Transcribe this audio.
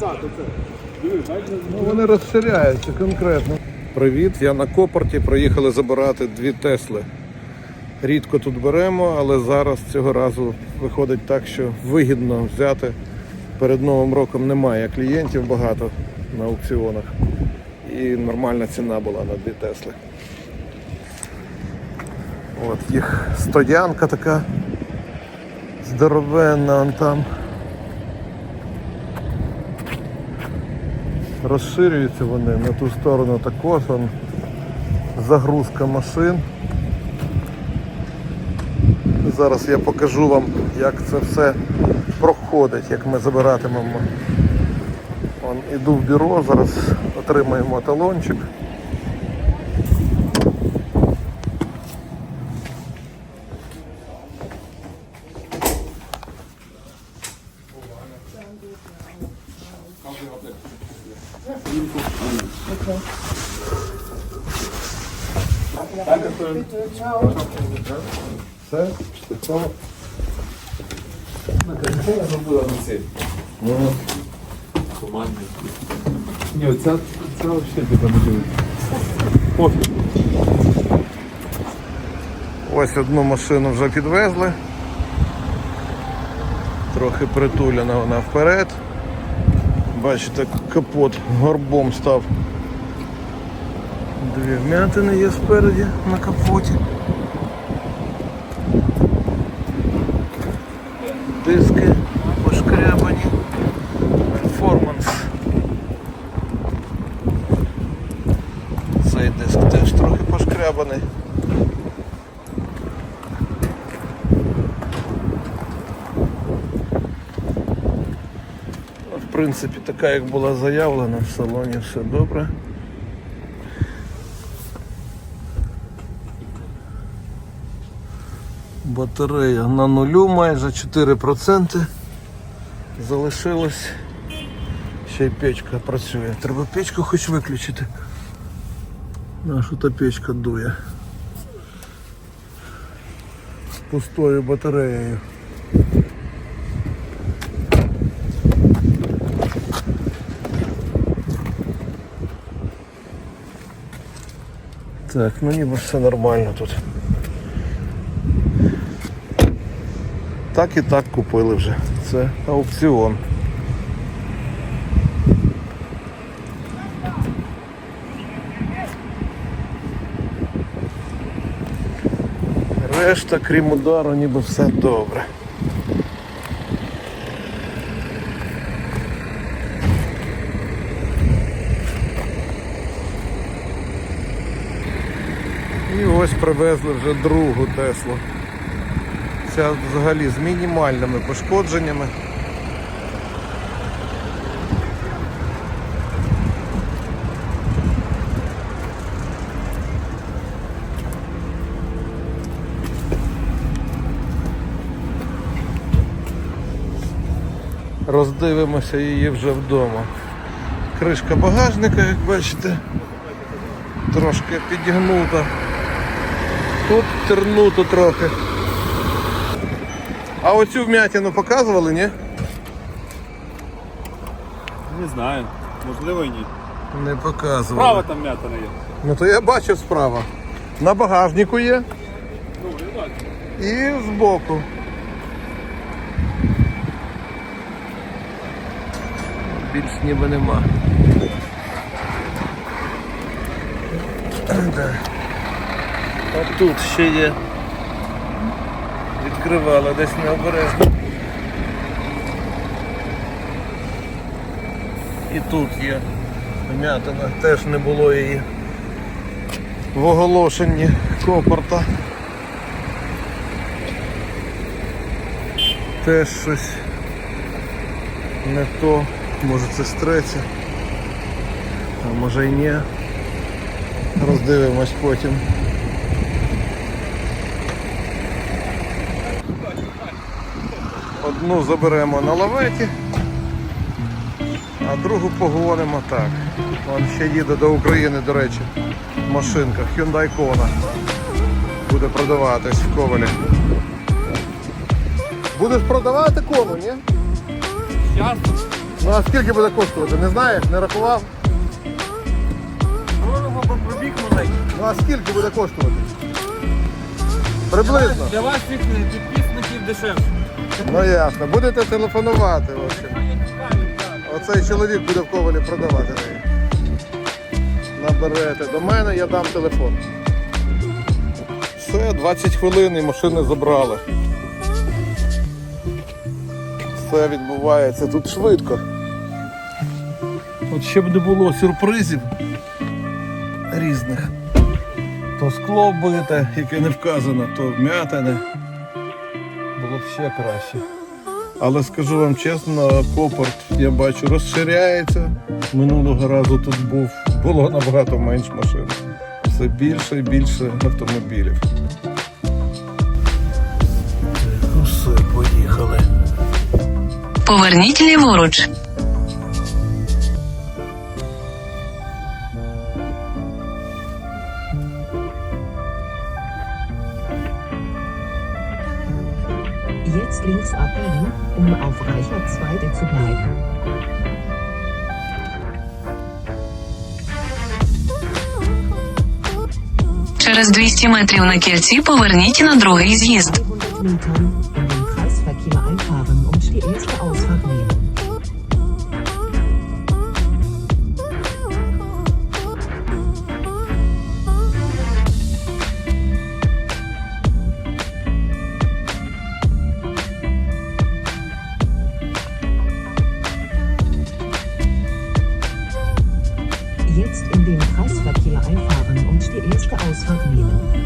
назад? Ну, вони розширяються конкретно. Привіт, я на Копорті. Приїхали забирати дві Тесли. Рідко тут беремо, але зараз цього разу виходить так, що вигідно взяти. Перед Новим роком немає клієнтів багато на аукціонах. І нормальна ціна була на дві Тесли. От їх стоянка така здоровенна он там. Розширюються вони на ту сторону також он загрузка машин. Зараз я покажу вам, як це все проходить, як ми забиратимемо. Вон, іду в бюро, зараз отримаємо талончик. Все? Готово? забула на цей. Командний. Ні, оця, ця взагалі не дивиться. Пофіг. Ось одну машину вже підвезли. Трохи притуляна вона вперед. Бачите, капот горбом став. Дві вмятини є спереді на капоті. Диски пошкрябані. Перформанс. Цей диск теж трохи пошкрябаний. Принципі, така як була заявлена в салоні, все добре. Батарея на нулю майже 4%. Залишилось. Ще й печка працює. Треба печку хоч виключити. Нашу та печка дує. З пустою батареєю. Так, ну ніби все нормально тут. Так і так купили вже. Це аукціон. Решта, крім удару, ніби все добре. Ось привезли вже другу Теслу. Ця взагалі з мінімальними пошкодженнями. Роздивимося її вже вдома. Кришка багажника, як бачите, трошки підігнута. Тут тернуто трохи. А оцю вмятину показували, ні? Не знаю. Можливо і ні. Не показували. Справа там м'ятина є. Ну то я бачив справа. На багажнику є Ну, я бачу. і збоку. Більш ніби нема. А тут ще є. Відкривала десь необережно. І тут є вмятина, теж не було її в оголошенні копорта. Теж щось не то, може це стреться, а може й ні. Роздивимось потім. Одну заберемо на лаветі, а другу погонимо так. Вон ще їде до України, до речі, машинка Hyundai Kona. Буде продаватись в Ковалі. Будеш продавати кону, ні? Ясно. Ну а скільки буде коштувати? Не знаєш? Не рахував? Дорого, бо пробіг маленький. Ну а скільки буде коштувати? Приблизно. Для ваших е, підписників дешевше. Ну ясно. Будете телефонувати. В общем. Оцей чоловік буде в ковалі продавати. Наберете до мене, я дам телефон. Все, 20 хвилин і машини забрали. Все відбувається тут швидко. От щоб не було сюрпризів різних. То скло бите, яке не вказано, то вмятане. Ще краще. Але скажу вам чесно, попорт я бачу, розширяється. Минулого разу тут був, було набагато менш машин. Все більше і більше автомобілів. Усе, поїхали. Поверніть ліворуч. Jetzt links abbiegen, um auf reicher zweite zu bleiben. Через 200 метрів на кільці поверніть на другий з'їзд. Metern in den Kreisverkehr einfahren und die erste Ausfahrt nächste Ausfahrt nehmen.